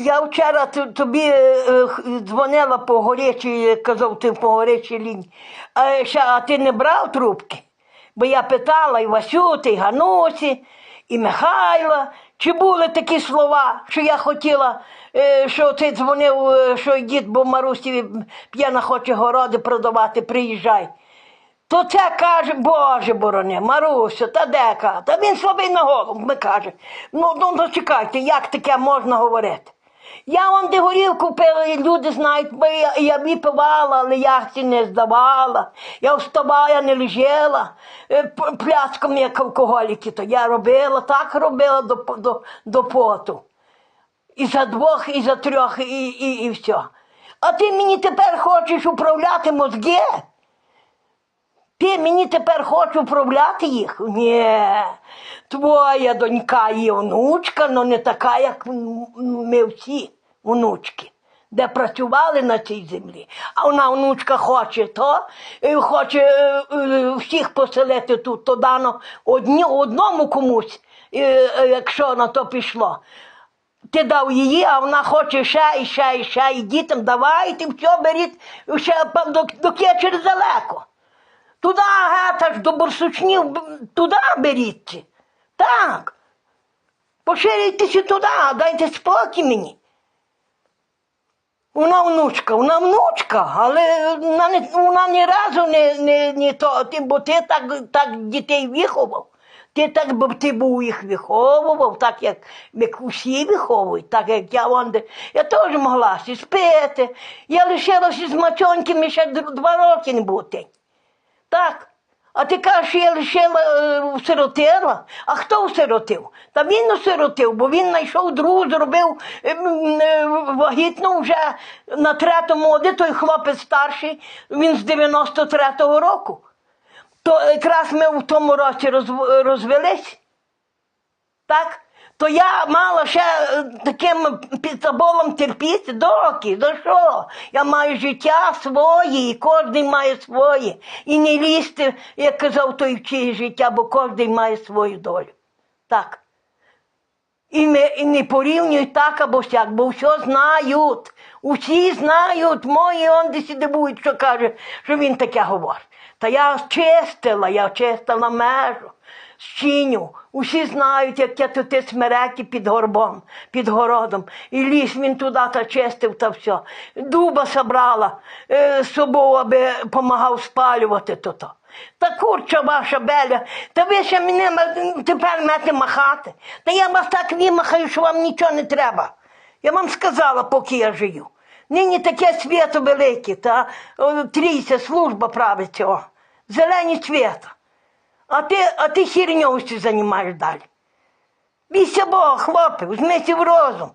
Я вчора тобі е, е, дзвонила по горячій, казав ти по горячій лінії. А, а ти не брав трубки? Бо я питала і Васюти, і Ганусі, і Михайла, чи були такі слова, що я хотіла, е, що ти дзвонив, е, що дід, бо Марусі п'яна хоче городи продавати, приїжджай. То це каже, Боже борони, Маруся, та дека, та він слабий на голову, ми каже. Ну, ну, ну чекайте, як таке можна говорити? Я вон де горілку пила, і люди знають, я, я випивала, але я ці не здавала. Я вставала, не лежала е, пляском, як алкоголіки, то я робила, так робила до, до, до поту. І за двох, і за трьох, і, і, і все. А ти мені тепер хочеш управляти мозги? Ти мені тепер хочеш управляти їх? Ні. Твоя донька є онучка, але не така, як ми всі онучки, де працювали на цій землі. А вона онучка хоче то, е, хоче е, е, всіх поселити тут, то дано одні, одному комусь, якщо на то пішло. Ти дав її, а вона хоче ще і ще, і ще, і дітям давайте, все беріть ще до, до через далеко. Туди, геть, аж до бурсучнів, б- туди беріть. Так. Поширюйтеся туди, дайте спокій мені. Вона внучка, вона внучка, але вона, не, вона ні разу не, не, не то, бо ти так, так дітей виховав. Ти так би ти був їх виховував, так як, як усі виховують, так як я вон де. Я теж могла сі спити. Я лишилася з мачоньками ще два роки не бути. Так. А ти кажеш, я лишила сиротила. всиротила. А хто усиротив? Та він усиротив, бо він знайшов другу, зробив е, е, вагітну вже на третьому оди, той хлопець старший, він з 93-го року. То якраз ми в тому році розв- розвелись. Так? То я мала ще е, таким підзаболом терпіти доки, за що? Я маю життя своє, і кожен має своє. І не лізти, як казав той в чиє життя, бо кожен має свою долю. Так. І не, і не порівнюють так або сяк, бо все знають. Усі знають, мої он десь дивують, що каже, що він таке говорить. Та я чистила, я чистила межу, щіню. Усі знають, як я тут смереки під горбом, під городом. І ліс він туди та чистив та все. Дуба собрала е, з собою, аби допомагав спалювати то. Та курча ваша беля, та ви ще мене тепер маєте махати. Та я вас так вимахаю, що вам нічого не треба. Я вам сказала, поки я живу. Нині таке свято велике, та трійся, служба правиться, о, зелені свята. А ти, а ти хірньовістю займаєш далі. Бійся Бога, хлопець, візьмися в розум.